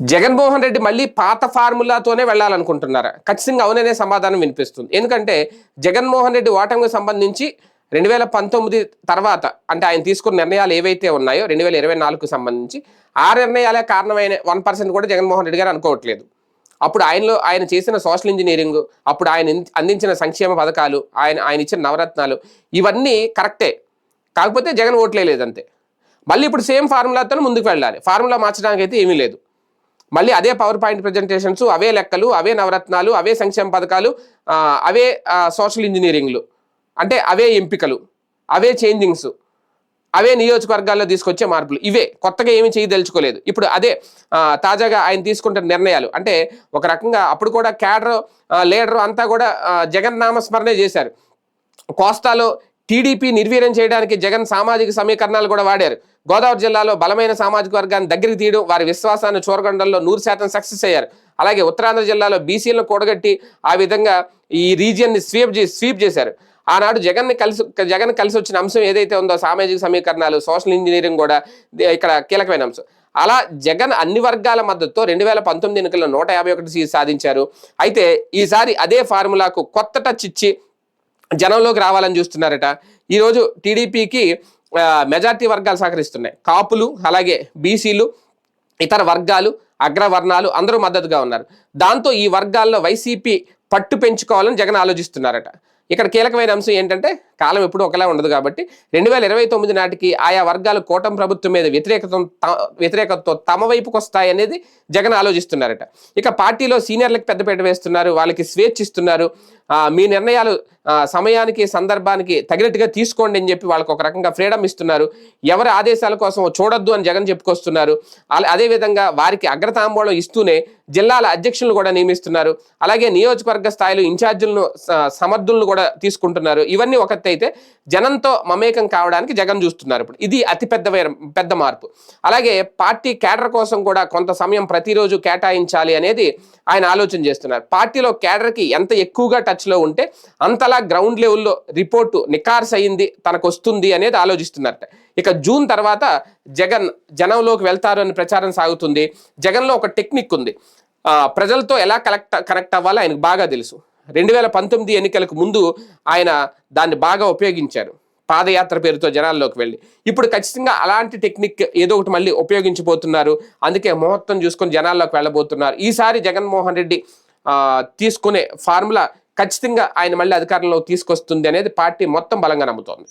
జగన్మోహన్ రెడ్డి మళ్ళీ పాత ఫార్ములాతోనే వెళ్ళాలనుకుంటున్నారా? ఖచ్చితంగా అవుననే సమాధానం వినిపిస్తుంది. ఎందుకంటే జగన్మోహన్ రెడ్డి ఓటమికి సంబంధించి రెండు వేల పంతొమ్మిది తర్వాత అంటే ఆయన తీసుకున్న నిర్ణయాలు ఏవైతే ఉన్నాయో రెండు వేల ఇరవై నాలుగుకు సంబంధించి ఆ నిర్ణయాలే కారణమైన వన్ పర్సెంట్ కూడా జగన్మోహన్ రెడ్డి గారు అనుకోవట్లేదు. అప్పుడు ఆయనలో ఆయన చేసిన సోషల్ ఇంజనీరింగ్ అప్పుడు ఆయన అందించిన సంక్షేమ పథకాలు ఆయన ఆయన ఇచ్చిన నవరత్నాలు ఇవన్నీ కరెక్టే. కాకపోతే జగన్ ఓట్లే లేదంతే మళ్ళీ ఇప్పుడు సేమ్ ఫార్ములాతో ముందుకు వెళ్ళాలి. ఫార్ములా మార్చడానికి అయితే ఏమీ లేదు. మళ్ళీ అదే పవర్ పాయింట్ ప్రజెంటేషన్స్ అవే లెక్కలు అవే నవరత్నాలు అవే సంక్షేమ పథకాలు అవే సోషల్ ఇంజనీరింగ్లు అంటే అవే ఎంపికలు అవే చేంజింగ్స్ అవే నియోజకవర్గాల్లో తీసుకొచ్చే మార్పులు. ఇవే కొత్తగా ఏమీ చేయదలుచుకోలేదు ఇప్పుడు అదే తాజాగా ఆయన తీసుకుంటున్న నిర్ణయాలు. అంటే ఒక రకంగా అప్పుడు కూడా క్యాడర్ లీడర్ అంతా కూడా జగన్ నామస్మరణే చేశారు. కోస్తాలో టీడీపీ నిర్వీర్యం చేయడానికి జగన్ సామాజిక సమీకరణాలు కూడా వాడారు. గోదావరి జిల్లాలో బలమైన సామాజిక వర్గాన్ని దగ్గరికి తీయడం వారి విశ్వాసాన్ని చూరగొండంలో నూరు శాతం సక్సెస్ అయ్యారు. అలాగే ఉత్తరాంధ్ర జిల్లాలో బీసీలను కూడగట్టి ఆ విధంగా ఈ రీజియన్ని స్వీప్ స్వీప్ చేశారు. ఆనాడు జగన్ని కలిసి జగన్ కలిసి వచ్చిన అంశం ఏదైతే ఉందో సామాజిక సమీకరణాలు సోషల్ ఇంజనీరింగ్ కూడా ఇక్కడ కీలకమైన అంశం. అలా జగన్ అన్ని వర్గాల మద్దతుతో రెండు వేల పంతొమ్మిది ఎన్నికల్లో నూట యాభై ఒకటి సీట్ సాధించారు. అయితే ఈసారి అదే ఫార్ములాకు కొత్త టచ్ ఇచ్చి జనంలోకి రావాలని చూస్తున్నారట. ఈరోజు టీడీపీకి మెజార్టీ వర్గాలు సహకరిస్తున్నాయి. కాపులు అలాగే బీసీలు ఇతర వర్గాలు అగ్రవర్ణాలు అందరూ మద్దతుగా ఉన్నారు. దాంతో ఈ వర్గాల్లో వైసీపీ పట్టు పెంచుకోవాలని జగన్ ఆలోచిస్తున్నారట. ఇక్కడ కీలకమైన అంశం ఏంటంటే కాలం ఎప్పుడు ఒకలా ఉండదు కాబట్టి రెండు వేల ఇరవై తొమ్మిది నాటికి ఆయా వర్గాలు కూటమి ప్రభుత్వం మీద వ్యతిరేకత వ్యతిరేకతతో తమ వైపుకు వస్తాయి అనేది జగన్ ఆలోచిస్తున్నారట. ఇక పార్టీలో సీనియర్లకు పెద్దపీట వేస్తున్నారు వాళ్ళకి స్వేచ్ఛ ఇస్తున్నారు. మీ నిర్ణయాలు సమయానికి సందర్భానికి తగినట్టుగా తీసుకోండి అని చెప్పి వాళ్ళకి ఒక రకంగా ఫ్రీడమ్ ఇస్తున్నారు. ఎవరి ఆదేశాల కోసం చూడొద్దు అని జగన్ చెప్పుకొస్తున్నారు. అలా- అదేవిధంగా వారికి అగ్రతాంబోళం ఇస్తూనే జిల్లాల అధ్యక్షులను కూడా నియమిస్తున్నారు. అలాగే నియోజకవర్గ స్థాయిలో ఇన్ఛార్జీలను సమర్థులను కూడా తీసుకుంటున్నారు. ఇవన్నీ ఒక అయితే జనంతో మమేకం కావడానికి జగన్ చూస్తున్నారు ఇప్పుడు. ఇది అతిపెద్ద పెద్ద పెద్ద మార్పు. అలాగే పార్టీ కేడర్ కోసం కూడా కొంత సమయం ప్రతిరోజు కేటాయించాలి అనేది ఆయన ఆలోచన చేస్తున్నారు. పార్టీలో కేడర్కి ఎంత ఎక్కువగా టచ్లో ఉంటే అంతలా గ్రౌండ్ లెవెల్లో రిపోర్టు నికార్స్ అయింది తనకు వస్తుంది అనేది ఆలోచిస్తున్నారట ఇక జూన్ తర్వాత జగన్ జనంలోకి వెళ్తారు అని ప్రచారం సాగుతుంది. జగన్లో ఒక టెక్నిక్ ఉంది. ప్రజలతో ఎలా కలెక్ట్ కనెక్ట్ అవ్వాలో ఆయనకు బాగా తెలుసు. రెండు వేల పంతొమ్మిది ఎన్నికలకు ముందు ఆయన దాన్ని బాగా ఉపయోగించారు. పాదయాత్ర పేరుతో జనాల్లోకి వెళ్ళి. ఇప్పుడు ఖచ్చితంగా అలాంటి టెక్నిక్ ఏదో ఒకటి మళ్ళీ ఉపయోగించబోతున్నారు. అందుకే ముహూర్తం చూసుకొని జనాల్లోకి వెళ్ళబోతున్నారు. ఈసారి జగన్మోహన్ రెడ్డి తీసుకునే ఫార్ములా ఖచ్చితంగా ఆయన మళ్ళీ అధికారంలో తీసుకొస్తుంది అనేది పార్టీ మొత్తం బలంగా నమ్ముతోంది.